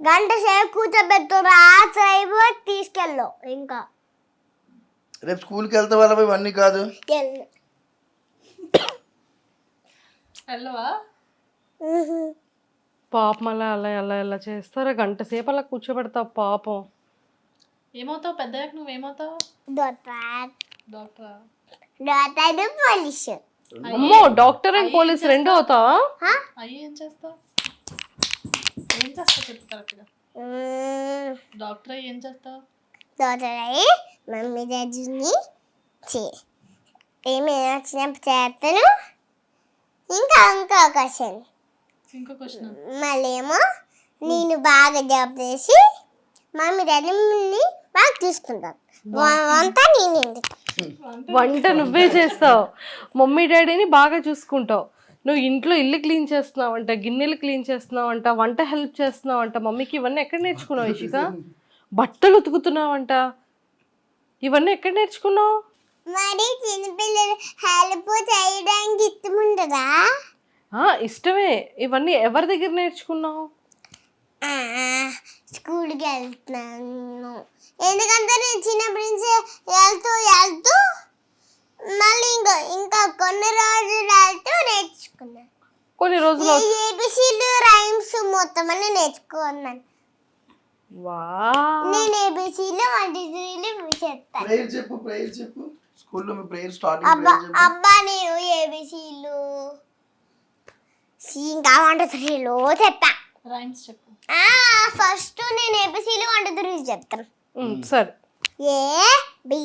గంట సేపు కూర్చోబెట్టు రాత్రి అయిపోయి తీసుకెళ్ళు ఇంకా. రేపు స్కూల్కి వెళ్తే వాళ్ళ ఇవన్నీ కాదు. వెళ్ళవా? పాపం అలా అలా అలా అలా చేస్తారా? గంట సేపు అలా కూర్చోబెడతావు పాపం. ఏమవుతావు? పెద్దయ్యాక నువ్వేమవుతావు? డాక్టర్. డాక్టరా? Doctor police. అమ్మో డాక్టర్ అండ్ పోలీస్ రెండు అవుతావా? అయ్యి ఏం చేస్తావు? ఏం చేస్తావు చెప్పు కరెక్ట్గా. డాక్టర్ అయ్యి ఏం చేస్తావు? డాక్టర్ అయ్యి మమ్మీ డాడీని చే ఏమైనా వచ్చినప్పుడు చేస్తాను. ఇంకా ఇంకా క్వశ్చన్. ఇంకో క్వశ్చన్. మళ్ళీ ఏమో నేను బాగా జాబ్ చేసి మమ్మీ డాడీని బాగా చూసుకుంటాను. అంతా నేను. ఎందుకు వంట నువ్వే చేస్తావు. మమ్మీ డాడీని బాగా చూసుకుంటావు. నువ్వు ఇంట్లో ఇల్లు క్లీన్ చేస్తున్నావంట గిన్నెలు క్లీన్ చేస్తున్నావంట వంట హెల్ప్ చేస్తున్నావంట మమ్మీకి ఇవన్నీ ఎక్కడ నేర్చుకున్నావు ఇషిక బట్టలు ఉతుకుతున్నావంట. ఇవన్నీ ఎక్కడ నేర్చుకున్నావు? మరి చిన్నపిల్లలు హెల్ప్ చేయడానికి ఇష్టం ఉండదా ఆ, ఇష్టమే. ఇవన్నీ ఎవరి దగ్గర నేర్చుకున్నావు? స్కూల్కి వెళ్తున్నాను. ఎందుకంటే నేను చిన్నప్పటి నుంచి వెళ్తూ వెళ్తూ మళ్ళీ ఇంకా ఇంకా కొన్ని రోజులు వెళ్తూ నేర్చుకున్నాను కొన్ని రోజులు ఈ ఏబిసిలు రైమ్స్ మొత్తం అన్ని నేర్చుకున్నాను. వా నేను ఏబిసిలు వన్ టూ త్రీలు చెప్తాను ప్రేయర్ చెప్పు ప్రేయర్ చెప్పు. స్కూల్లో మీ ప్రేయర్ స్టార్టింగ్ అబ్బా ప్రేయర్ చెప్పు. అబ్బా నేను ఏబిసిలు ఇంకా వన్ టూ త్రీలో చెప్తా రైమ్స్ చెప్పు. ఫస్ట్ నేను ఏబిసిలు వన్ టూ త్రీలు చెప్తాను. ఉమ్, సరే. ఏ బి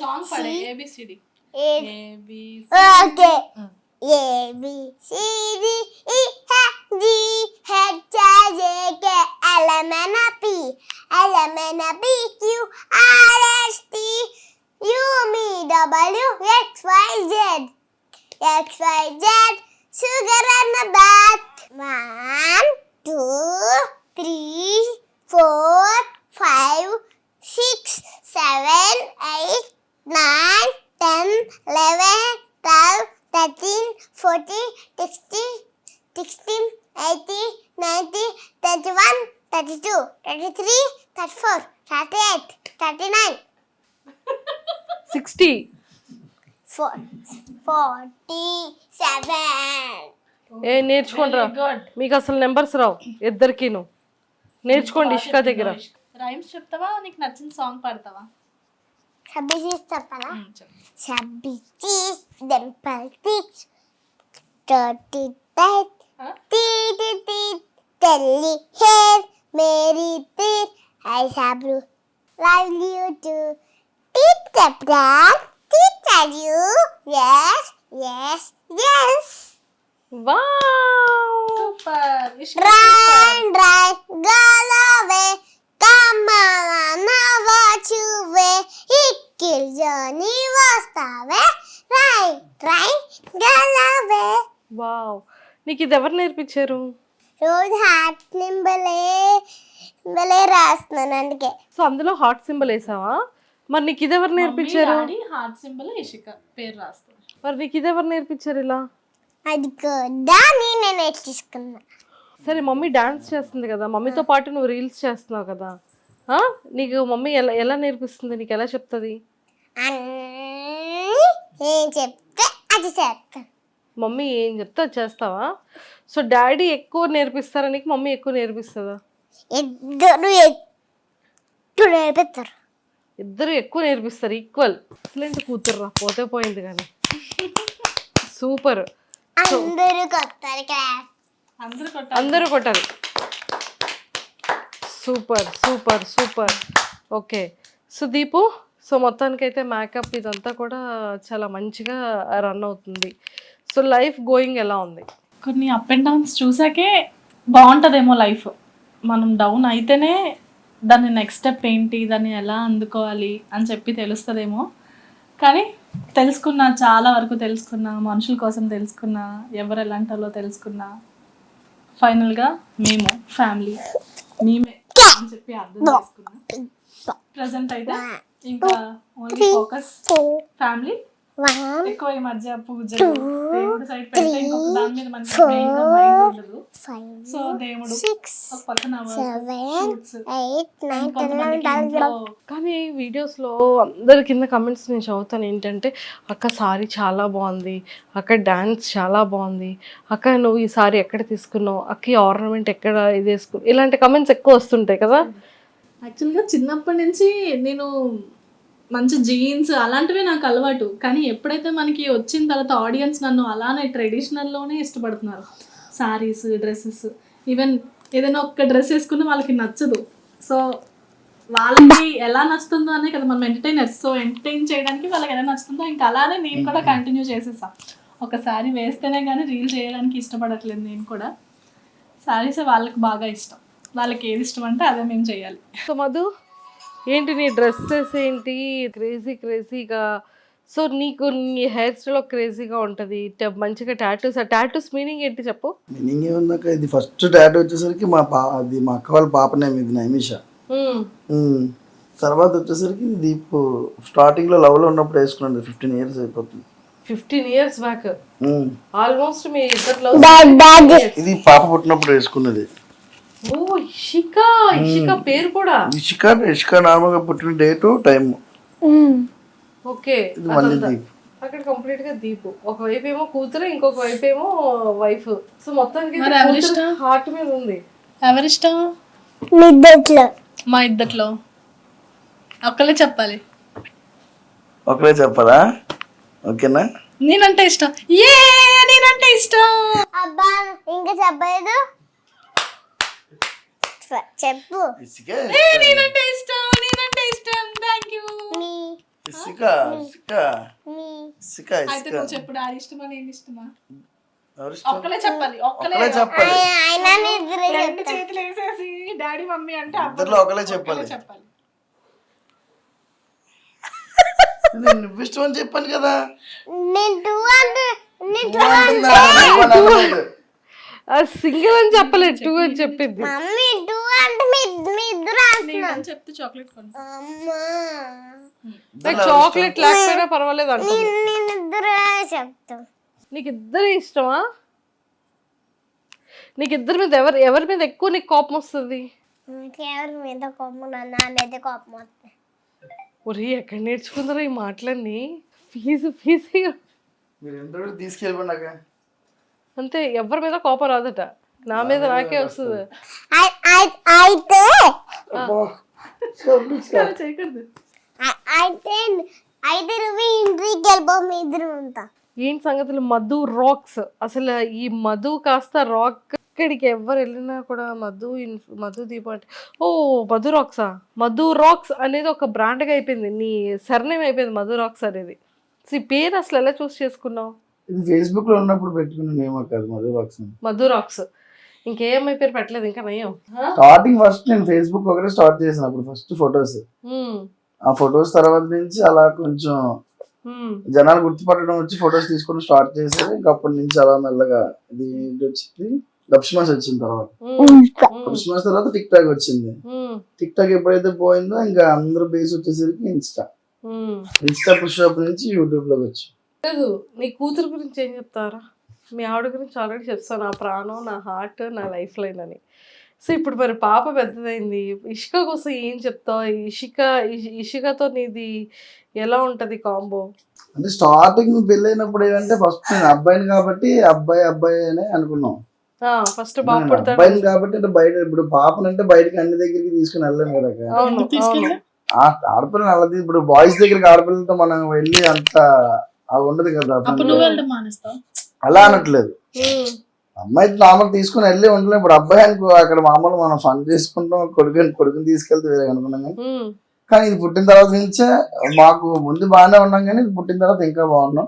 సాంగ్ పాడే A B C D A B C. Okay. Mm. A B C D E F G H I J K L M N P L M N P Q R S T U M W X Y Z X Y Z sugar and the bath. One, two, three, four, five, six, seven, eight, nine. Ten eleven twelve thirteen fourteen sixty sixteen eighty ninety thirty one thirty two thirty three thirty four thirty eight thirty nine sixty ఏ నేర్చుకుంటా మీకు అసలు numbers రావు. ఇద్దరికి నువ్వు నేర్చుకోండి ఇష్క దగ్గర. Rhymes చెప్తావా? నీకు నచ్చిన సాంగ్ పాడతావా? Sabbicis చెప్పాలా mm, sabbicis dimple teach dirty bed teeth ah. teeth telly hair merry teeth I have you love you too. Teeth చెప్పాలి teacher you yes yes yes. Wow. Super. Run run. Go away come on now what you way ఇక్కిల్ జోని వస్తావే రై రై గలవే wow నీకు ఇది ఎవరు నేర్పించారు? రోజు హార్ట్ నింబలే నింబలే రాస్తున్నాను అందుకే. సో అందులో హార్ట్ సింబల్ వేసావా? మరి నీకు ఇది ఎవరు నేర్పించారు? హార్ట్ సింబల్ ఇషిక పేరు రాస్తాను మరి నీకు ఇది ఎవరు నేర్పించారు ఇలా? అది కూడా నేనే నేర్చుకున్నా. సరే మమ్మీ డాన్స్ చేస్తుంది కదా. మమ్మీతో పాటు నువ్వు రీల్స్ చేస్తున్నావు కదా? నీకు మమ్మీ ఎలా ఎలా నేర్పిస్తుంది? నీకు ఎలా చెప్తుంది? అన్నీ ఏం చెప్తే అది మమ్మీ ఏం చెప్తే అది చేస్తావా? సో డాడీ ఎక్కువ నేర్పిస్తారా నీకు? మమ్మీ ఎక్కువ నేర్పిస్తుందా? ఇద్దరు నేర్పిస్తారు. ఇద్దరు ఎక్కువ నేర్పిస్తారు. ఈక్వల్ ఎక్సలెంట్ కూతురు రా పోతే పోయింది కానీ. సూపర్ అందరూ అందరూ కొట్ట అందరూ కొట్టాలి. Super super super. Okay. So Deepu so మొత్తానికైతే మేకప్ ఇదంతా కూడా చాలా మంచిగా రన్ అవుతుంది. సో లైఫ్ గోయింగ్ ఎలా ఉంది? కొన్ని అప్ అండ్ డౌన్స్ చూసాకే బాగుంటుందేమో లైఫ్. మనం డౌన్ అయితేనే దాని నెక్స్ట్ స్టెప్ ఏంటి దాన్ని ఎలా అందుకోవాలి అని చెప్పి తెలుస్తుందేమో. కానీ తెలుసుకున్నా చాలా వరకు తెలుసుకున్నా మనుషుల కోసం తెలుసుకున్నా ఎవరు ఎలాంటి వాళ్ళో తెలుసుకున్నా ఫైనల్గా మేము ఫ్యామిలీ మేమే. అని చెప్పి అర్థం చేసుకున్నా. ప్రజెంట్ అయితే ఇంకా ఓన్లీ ఫోకస్ ఫ్యామిలీ ఎక్కువ ఈ మధ్య పూజలు దేవుడు సైడ్ పెడితే ఇంకొక దాని మీద మనకి main గా mind ఉండదు. సో దేవుడు ఒక పక్కన కానీ వీడియోస్లో అందరి కింద కమెంట్స్ నేను చదువుతాను ఏంటంటే అక్క సారీ చాలా బాగుంది. అక్క డ్యాన్స్ చాలా బాగుంది. అక్క నువ్వు ఈ సారీ ఎక్కడ తీసుకున్నావు? అక్క ఈ ఆర్నమెంట్ ఎక్కడ ఇది వేసుకు ఇలాంటి కమెంట్స్ ఎక్కువ వస్తుంటాయి కదా. యాక్చువల్గా చిన్నప్పటి నుంచి నేను మంచి జీన్స్ అలాంటివే నాకు అలవాటు. కానీ ఎప్పుడైతే మనకి వచ్చిన తర్వాత ఆడియన్స్ నన్ను అలానే ట్రెడిషనల్లోనే ఇష్టపడుతున్నారు. సారీస్ డ్రెస్సెస్. ఈవెన్ ఏదైనా ఒక్క డ్రెస్ వేసుకున్న వాళ్ళకి నచ్చదు. సో వాళ్ళకి ఎలా నచ్చుతుందో అనే కదా మనం ఎంటర్టైనర్స్ సో ఎంటర్టైన్ చేయడానికి వాళ్ళకి ఎలా నచ్చుతుందో ఇంకా అలానే నేను కూడా కంటిన్యూ చేసేసా. ఒక శారీ వేస్తేనే కానీ రీల్ చేయడానికి ఇష్టపడట్లేదు నేను కూడా. శారీస్ వాళ్ళకి బాగా ఇష్టం. వాళ్ళకి ఏది ఇష్టం అంటే అదే మేము చేయాలి. సో మధు ఏంటి నీ డ్రెస్సెస్ ఏంటి? క్రేజీ క్రేజీగా సో నీకు నీ హెయిర్ స్టైల్ క్రేజీగా ఉంటుంది. మంచిగా టాటూస్ ఆ టాటూస్ మీనింగ్ ఏంటి చెప్పు? మీనింగ్ ఏముందాక ఇది ఫస్ట్ టాటూ వచ్చేసరికి మా పా అది మా అక్క వాళ్ళ పాప నేమ్ ఇది నైమిష. తర్వాత వచ్చేసరికి దీప్ స్టార్టింగ్లో లవ్లో ఉన్నప్పుడు వేసుకున్నాను ఫిఫ్టీన్ ఇయర్స్ అయిపోతుంది. Fifteen years back. ఆల్మోస్ట్ మీ ఇద్దరు ఇది పాప పుట్టినప్పుడు వేసుకున్నది. ఓ ఇషిక ఇషిక పేరు కూడా. ఇషిక ఇషిక నార్మల్గా పుట్టిన డేటు టైం ఓకే ఇది మళ్ళీ దీప్. అక్కడ కంప్లీట్గా దీపు ఒకవైపు ఏమో కూతురు ఇంకొక వైపు ఏమో వైఫ్. సో మొత్తానికి? హార్ట్ మీద ఉంది. ఎవరిష్టం మిద్దట్లో మా ఇద్దట్లో ఒక్కలే చెప్పాలి. ఒకరే చెప్పాలా? ఓకేనా? నేనంటే ఇష్టం. ఏ నేనంటే ఇష్టం. అబ్బా ఇంకా చెప్పలేదు? చెప్పు ఇసుక ఏ, నేనంటే ఇష్టం నేనంటే ఇష్టం. థ్యాంక్ యూ మీ. ఇసుక ఇసుక. మీ. ఇసుక అయితే ఇసుక నువ్వు చెప్పు డాడీ ఇష్టమా నేను ఇష్టమా? ఎవరిష్టం? ఒక్కలే చెప్పాలి ఒక్కలే ఒకరే చెప్పాలి. ఆయన నిద్ర రెండు చేతులు వేసేసి డాడీ మమ్మీ అంటే ఇద్దరిలో చెప్పాలి ఒక్కలే చెప్పాలి. నేను నువ్వు ఇష్టం అని చెప్పాను కదా. నేను టూ అంటే నేను. సింగిల్ అని చెప్పలేదు టూ అని చెప్పింది. మమ్మీ టూ అంటే మీ మీ ఇద్దరు నేను అని చెప్తే చాక్లెట్ కొను. అమ్మా. ఇద్దరిలో చాక్లెట్ లేకపోయినా పర్వాలేదు అంట నేను నేను ఇద్దరు చెప్తాం. నీకు ఇద్దరు ఇష్టమా? నీకు ఇద్దరి మీద ఎవరు ఎవరి మీద ఎక్కువ నీకు కోపం వస్తుంది? ఎవరి మీద కోపం నా మీద కోపం వస్తుంది. ఒరే ఎక్కడ నేర్చుకుందరో ఈ మాటలన్నీ? Fee fee. మీరు ఎంత అంతే ఎవరి మీద కోపం రాదట. నా మీద నాకే వస్తుంది. అయి- అయి- అయితే చేయకూడదు. అయి- అయితే అయితే నువ్వు ఇంటికి వెళ్ళిపో మీ ఇద్దరు ఉంటా. ఏంటి సంగతులు? మధు రాక్స్ అసలు ఈ మధు కాస్త రాక్ ఇక్కడికి ఎవరు వెళ్ళినా కూడా మధు ఇన్- మధు దీపం అంటే ఓ మధు రాక్సా మధు రాక్స్ అనేది ఒక బ్రాండ్గా అయిపోయింది. నీ సర్నేమ్ అయిపోయింది మధు రాక్స్ అనేది. సో ఈ పేరు అసలు ఎలా చూస్ చేసుకున్నావు? ఇది ఫేస్బుక్లో ఉన్నప్పుడు పెట్టుకున్న నేమో కాదు మధు బాక్స్ మధు రాక్స్ ఇంకేమై పేరు పెట్టలేదు ఇంకా నయం. స్టార్టింగ్ ఫస్ట్ నేను ఫేస్బుక్ ఒకటే స్టార్ట్ చేసిన అప్పుడు ఫస్ట్ ఫొటోస్. ఆ ఫొటోస్ తర్వాత నుంచి అలా కొంచెం జనాలు గుర్తుపట్టడం వచ్చి ఫొటోస్ తీసుకొని స్టార్ట్ చేసి ఇంకా అప్పటి నుంచి అలా మెల్లగా ఇది ఏంటి వచ్చింది? దప్షమాస్ వచ్చిన తర్వాత. ఉమ్, దప్షమాస్ తర్వాత టిక్ టాక్ వచ్చింది. టిక్ టాక్ ఎప్పుడైతే పోయిందో ఇంకా అందరూ బేస్ వచ్చేసరికి ఇన్స్టా. ఇన్స్టా పుష్ అప్ నుంచి యూట్యూబ్లోకి వచ్చి నీ కూతురు గురించి ఏం చెప్తారా మీ ఆవిడ గురించి ఆల్రెడీ చెప్తాను. నా ప్రాణం నా హార్ట్ నా లైఫ్ లైన్ అని. సో ఇప్పుడు మరి పాప పెద్దదైంది. ఇషిక కోసం ఏం చెప్తావు? ఇషిక ఇష్- ఇషికతో నీది ఎలా ఉంటది కాంబో అంటే స్టార్టింగ్ పెళ్ళైనప్పుడు ఏంటంటే ఫస్ట్ నేను అబ్బాయిని కాబట్టి అబ్బాయి అబ్బాయి అనే అనుకున్నాం. ఫస్ట్ బాబు నేను పుడతాడు. అబ్బాయిని కాబట్టి అంటే బయట ఇప్పుడు పాపనంటే బయటకి అన్ని దగ్గరికి తీసుకుని వెళ్ళాను కదా ఆడపిల్లని అలా ఇప్పుడు బాయ్స్ దగ్గరికి ఆడపిల్లలతో మనం వెళ్ళి అంత అది ఉండదు కదా అలా అనట్లేదు. అమ్మాయి నార్మల్ తీసుకుని వెళ్ళి ఉండలేం ఇప్పుడు అబ్బాయి అనుకో అక్కడ మామూలు మనం ఫన్ చేసుకుంటాం కొడుకుని కొడుకుని తీసుకెళ్తే వేరే అనుకున్నాం కానీ. కానీ ఇది పుట్టిన తర్వాత నుంచే మాకు ముందు బాగానే ఉన్నాం కానీ ఇది పుట్టిన తర్వాత ఇంకా బాగున్నాం.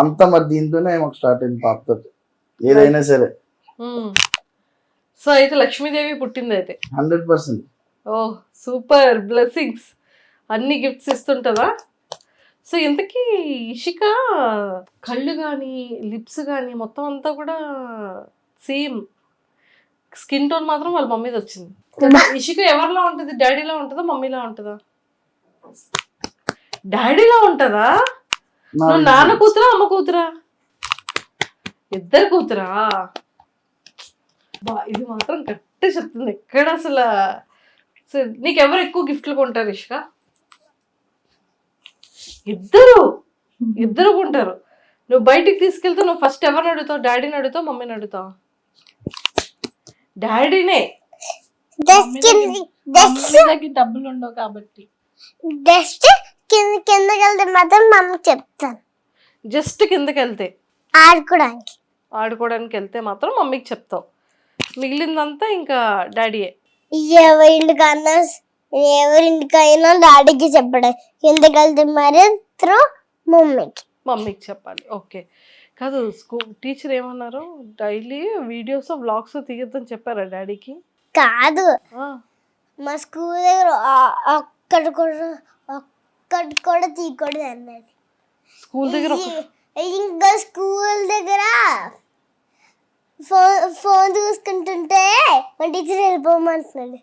అంతా మరి దీంతోనే మాకు స్టార్ట్ అయింది పాపతో ఏదైనా సరే. సో అయితే లక్ష్మీదేవి పుట్టింది అయితే. Hundred percent. ఓ సూపర్. బ్లెస్సింగ్స్. అన్ని గిఫ్ట్స్ ఇస్తుంటుందా? సో ఇంతకీ ఇషిక కళ్ళు కానీ లిప్స్ కానీ మొత్తం అంతా కూడా సేమ్. స్కిన్ టోన్ మాత్రం వాళ్ళ మమ్మీది వచ్చింది ఇషిక ఎవరిలా ఉంటుంది? డాడీలా ఉంటుందా? మమ్మీలా ఉంటుందా? డాడీలా ఉంటుందా? నువ్వు నాన్న కూతురా అమ్మ కూతురా? ఇద్దరు కూతురా? బా ఇది మాత్రం కరెక్ట్ చెప్తుంది. ఎక్కడ అసలు? అసలు నీకెవరు ఎక్కువ గిఫ్ట్లు కొంటారు ఇష్క? ఇద్దరు ఇద్దరు కొంటారు నువ్వు బయటికి తీసుకెళ్తే నువ్వు ఫస్ట్ ఎవరిని అడుగుతావు? డాడీని అడుగుతావు? మమ్మీని అడుగుతావు? డాడీనే. డబ్బులు ఉండవు కాబట్టి. జస్ట్ కింద కిందకి వెళ్తే మాత్రం మమ్మీ చెప్తాను. జస్ట్ కిందకి వెళ్తే. ఆడుకోవడానికి. ఆడుకోవడానికి వెళ్తే మాత్రం మమ్మీకి చెప్తావు. మిగిలిందంతా ఇంకా డాడీయే. ఎవరింటికన్నా ఎవరింటికైనా డాడీకి చెప్పడం. వెళ్తే మాత్రం మమ్మీకి. మమ్మీకి చెప్పాలి. ఓకే. కాదు స్కూల్ టీచర్ ఏమన్నారు? డైలీ వీడియోస్ వ్లాగ్స్ తీయొద్దని చెప్పారా డాడీకి? కాదు. మా స్కూల్ దగ్గర అక్కడ కూడా అక్కడ కూడా తీయకూడదు అన్నది. స్కూల్ దగ్గర ఇంకా స్కూల్ దగ్గర ఫోన్ ఫోన్ చూసుకుంటుంటే మా టీచర్ వెళ్ళిపోమంటున్నాడు.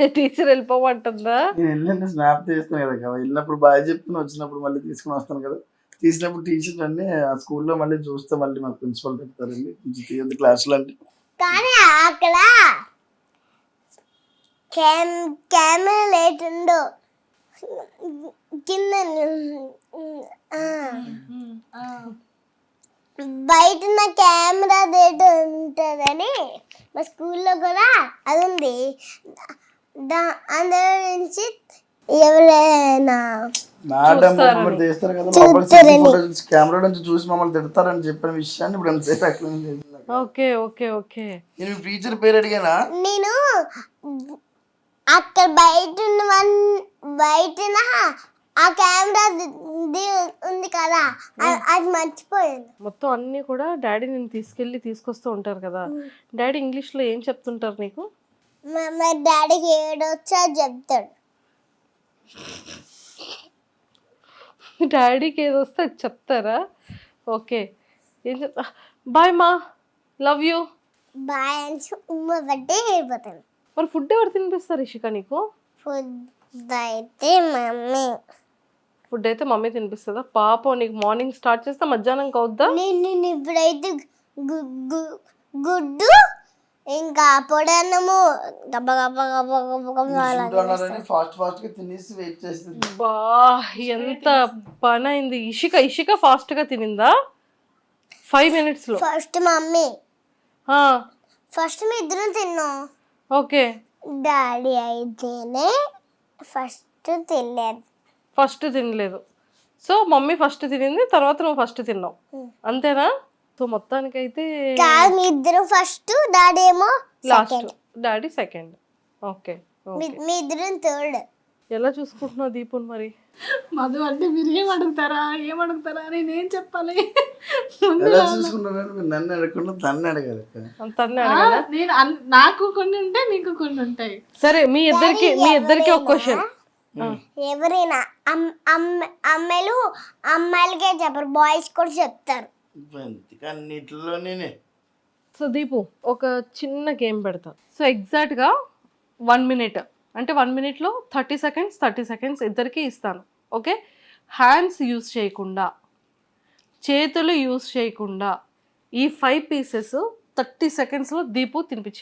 టీచర్ వెళ్ళిపోమంటుందా? నేను స్నాప్ తీస్తాను కదా కదా వెళ్ళినప్పుడు బాగా చెప్తున్నా వచ్చినప్పుడు మళ్ళీ తీసుకుని వస్తాను కదా. తీసినప్పుడు టీచర్స్ అన్ని ఆ స్కూల్లో మళ్ళీ చూస్తే మళ్ళీ మాకు ప్రిన్సిపల్ చెప్తారండి. కొంచెం తీయద్దు క్లాసులు అంటే కానీ అక్కడ క్యామ్ కెమెరా లేటుండో కింద ఆ, బయట నా కెమెరా రేటు ఉంటుందని మా స్కూల్లో కూడా అది ఉంది. దా అందులో నుంచి ఎవరైనా కదా లోపల కెమెరా నుంచి చూసి మమ్మల్ని తిడతారని చెప్పిన విషయాన్ని ఇప్పుడు ఓకే ఓకే ఓకే. నేను టీచర్ పేరు అడిగానా? నేను అక్కడ బయట ఉన్న వన్- బయటన ఆ కెమెరా ఉంది కదా అది మర్చిపోయాను. మొత్తం అన్నీ కూడా డాడీ నేను తీసుకెళ్ళి తీసుకొస్తూ ఉంటారు కదా. డాడీ ఇంగ్లీష్లో ఏం చెప్తుంటారు నీకు? మా- డాడీకి ఏడొచ్చా చెప్తాడు. డాడీకి ఏది వస్తే అది చెప్తారా? ఓకే. ఏం చెప్తా బాయ్ మా లవ్ యూ. బాయ్ అని ఉమ్మ బట్టి వెళ్ళిపోతాను మరి ఫుడ్ ఎవరు తినిపిస్తారు ఇషిక నీకు? ఫుడ్ అయితే మమ్మీ. ఫుడ్ అయితే మమ్మీ తినిపిస్తుందా? పాపం నీకు మార్నింగ్ స్టార్ట్ చేస్తే మధ్యాహ్నం అవుద్దా నేను ఇప్పుడైతే గుడ్డు ఇంకా పొడన్నము గబ్బ గబ్బ గబ్బ గబ్బ ఫాస్ట్ ఫాస్ట్గా తినేసి వెయిట్ చేస్తుంది బా ఎంత పని అయింది ఇషిక ఇషిక ఫాస్ట్గా తినిందా? ఫైవ్ మినిట్స్లో. ఫస్ట్ మమ్మీ ఆ, ఫస్ట్ మీ ఇద్దరం తిన్నాం. ఓకే. డాడీ అయితేనే ఫస్ట్ తినలేదు. ఫస్ట్ తినలేదు. సో మమ్మీ ఫస్ట్ తినింది తర్వాత నువ్వు ఫస్ట్ తిన్నావు. అంతేనా? సో మొత్తానికైతే మీ ఇద్దరు ఫస్ట్ డాడీ ఏమో లాస్ట్. Daddy second. ఓకే మీ మీ ఇద్దరం థర్డ్. ఎలా చూసుకుంటున్నావు దీపుని మరి? మధు అంటే మీరు ఏం అడుగుతారా? ఏం అడుగుతారా? నేనేం చెప్పాలి? ఎలా చూసుకున్నారని మీరు నన్ను అడగకుండా దాన్ని అడగాలి. తన్నే ఆ, అడగదా నేను అన్- నాకు కొన్ని ఉంటాయి మీకు కొన్ని ఉంటాయి. సరే మీ ఇద్దరికి మీ ఇద్దరికి ఒక క్వశ్చన్ ఎవరైనా అమ్- అమ్మ- అమ్మాయిలు అమ్మాయిలకే చెప్పరు బాయ్స్ కూడా చెప్తారు. ఇంతకీ అన్నిటిలో నేనే సో దీపు ఒక చిన్న గేమ్ పెడతా. సో ఎగ్జాక్ట్గా వన్ మినిట్ అంటే వన్ మినిట్లో థర్టీ సెకండ్స్ థర్టీ సెకండ్స్ ఇద్దరికి ఇస్తాను ఓకే? హ్యాండ్స్ యూస్ చేయకుండా చేతులు యూస్ చేయకుండా ఈ ఫైవ్ పీసెస్ థర్టీ సెకండ్స్లో దీపు తినిపించి